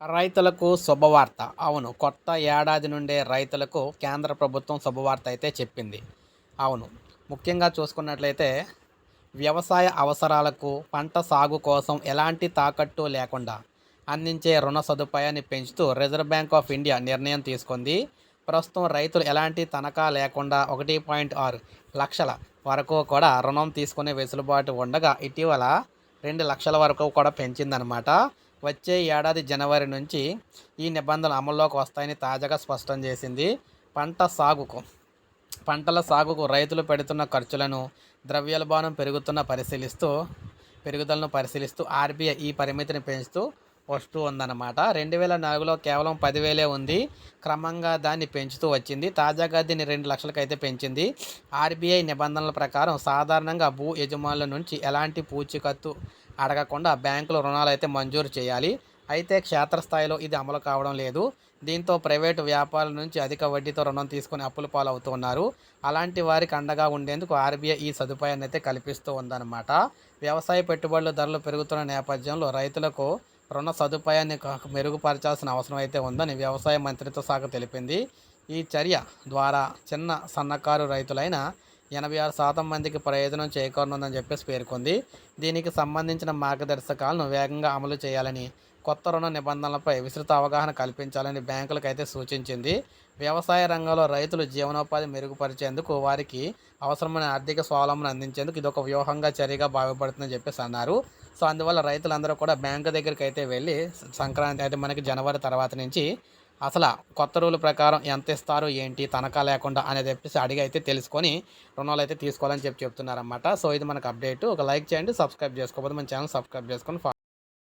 రైతులకు శుభవార్త. అవును కొత్త ఏడాది నుండే రైతులకు కేంద్ర ప్రభుత్వం శుభవార్త అయితే చెప్పింది. అవును ముఖ్యంగా చూసుకున్నట్లయితే వ్యవసాయ అవసరాలకు పంట సాగు కోసం ఎలాంటి తాకట్టు లేకుండా అందించే రుణ సదుపాయాన్ని పెంచుతూ రిజర్వ్ బ్యాంక్ ఆఫ్ ఇండియా నిర్ణయం తీసుకుంది. ప్రస్తుతం రైతులు ఎలాంటి తనఖా లేకుండా ఒకటి పాయింట్ ఆరు లక్షల వరకు కూడా రుణం తీసుకునే వెసులుబాటు ఉండగా ఇటీవల రెండు లక్షల వరకు కూడా పెంచిందనమాట వచ్చే ఏడాది జనవరి నుంచి ఈ నిబంధనలు అమల్లోకి వస్తాయని తాజాగా స్పష్టం చేసింది పంట సాగుకు. పంటల సాగుకు రైతులు పెడుతున్న ఖర్చులను ద్రవ్యోల్బణం పెరుగుతున్న పరిశీలిస్తూ పెరుగుదలను పరిశీలిస్తూ ఆర్బీఐ ఈ పరిమితిని పెంచుతూ వస్తూ ఉందన్నమాట. రెండు వేల నాలుగులో కేవలం పదివేలే ఉంది. క్రమంగా దాన్ని పెంచుతూ వచ్చింది. తాజాగా దీన్ని రెండు లక్షలకైతే పెంచింది. ఆర్బీఐ నిబంధనల ప్రకారం సాధారణంగా భూ యజమానుల నుంచి ఎలాంటి పూచికత్తు అడగకుండా బ్యాంకులు రుణాలు అయితే మంజూరు చేయాలి. అయితే క్షేత్రస్థాయిలో ఇది అమలు కావడం లేదు. దీంతో ప్రైవేటు వ్యాపారుల నుంచి అధిక వడ్డీతో రుణం తీసుకుని అప్పులు పాలవుతున్నారు. అలాంటి వారికి అండగా ఉండేందుకు ఆర్బీఐ ఈ సదుపాయాన్ని అయితే కల్పిస్తూ ఉందన్నమాట. వ్యవసాయ పెట్టుబడుల ధరలు పెరుగుతున్న నేపథ్యంలో రైతులకు రుణ సదుపాయాన్ని మెరుగుపరచాల్సిన అవసరం అయితే ఉందని వ్యవసాయ మంత్రిత్వ శాఖ తెలిపింది. ఈ చర్య ద్వారా చిన్న సన్నకారు రైతులైన ఎనభై ఆరు శాతం మందికి ప్రయోజనం చేకూరనుందని చెప్పేసి పేర్కొంది. దీనికి సంబంధించిన మార్గదర్శకాలను వేగంగా అమలు చేయాలని కొత్త రుణ నిబంధనలపై విస్తృత అవగాహన కల్పించాలని బ్యాంకులకు అయితే సూచించింది. వ్యవసాయ రంగంలో రైతులు జీవనోపాధి మెరుగుపరిచేందుకు వారికి అవసరమైన ఆర్థిక స్వావలంబన అందించేందుకు ఇది ఒక వ్యూహంగా చర్యగా భావిపడుతుందని చెప్పేసి అన్నారు. సో అందువల్ల రైతులందరూ కూడా బ్యాంకు దగ్గరికి అయితే వెళ్ళి సంక్రాంతి అయితే మనకి జనవరి తర్వాత నుంచి అసలు కొత్త రూల్ ప్రకారం ఎంత ఇస్తారు ఏంటి తనఖా లేకుండా అనేది చెప్పేసి అడిగి అయితే తెలుసుకొని రుణాలు అయితే తీసుకోవాలని చెప్పి చెప్తున్నారన్నమాట. సో ఇది మనకు అప్డేట్ ఒక లైక్ చేయండి సబ్స్క్రైబ్ చేసుకోకపోతే మన ఛానల్ సబ్స్క్రైబ్ చేసుకొని